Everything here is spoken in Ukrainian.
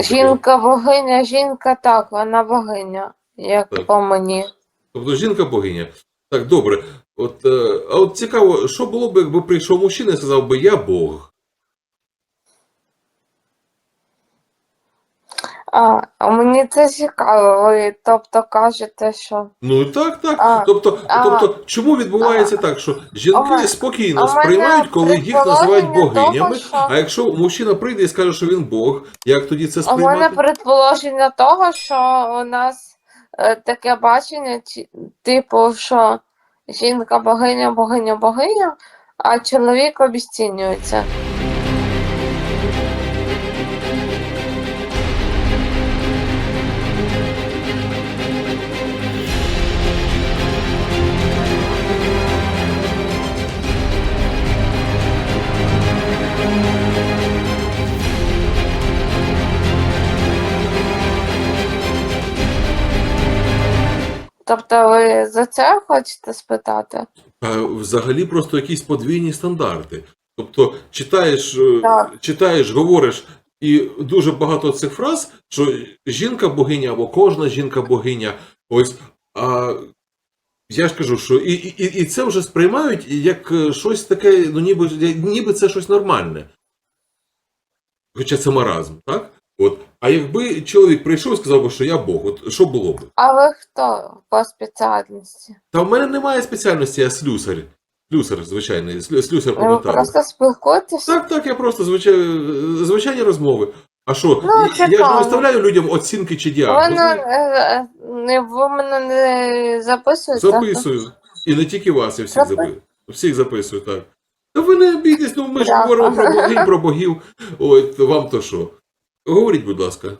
Жінка богиня, жінка так, вона богиня, як Так. по мені. Тобто жінка богиня. Так, добре. От, е, а от цікаво, що було б, якби прийшов мужчина і сказав би я Бог. А, а мені це цікаво, ви тобто кажете, що. Ну так, так. А, тобто, а, тобто, чому відбувається так, що жінки а спокійно а сприймають, коли їх називають предположення того, богинями, що- а якщо мужчина прийде і скаже, що він Бог, як тоді це У мене предположення того, що у нас е, таке бачення, типу, що жінка богиня, богиня, богиня, а чоловік обіцінюється. Тобто ви за це хочете спитати? Взагалі просто якісь подвійні стандарти. Тобто читаєш, е, Так. читаєш, говориш, і дуже багато цих фраз, що жінка богиня або кожна жінка богиня. Ось а я ж кажу, що і, і, і це вже сприймають як е, щось таке, ну ніби, ніби це щось нормальне. Хоча це маразм, так? От. А якби чоловік прийшов і сказав би, що я Бог, от що було б? А ви хто по спеціальності? Та в мене немає спеціальності, я слюсар. Слюсар, звичайний, слю- слюсар по Ви металу. просто спілкуєтесь? Так, так, я просто звичай... звичайні розмови. А що? Ну, я- я ж не цікаво. виставляю людям оцінки чи діагнози. не, е, не, ви мене не записуєте? Записую. І не тільки вас, я всіх Запи- записую. Всіх записую, так. Та ви не бійтесь, ну ми ж Дякую. говоримо про богинь, про богів. Ой, вам то що? Говоріть, будь ласка.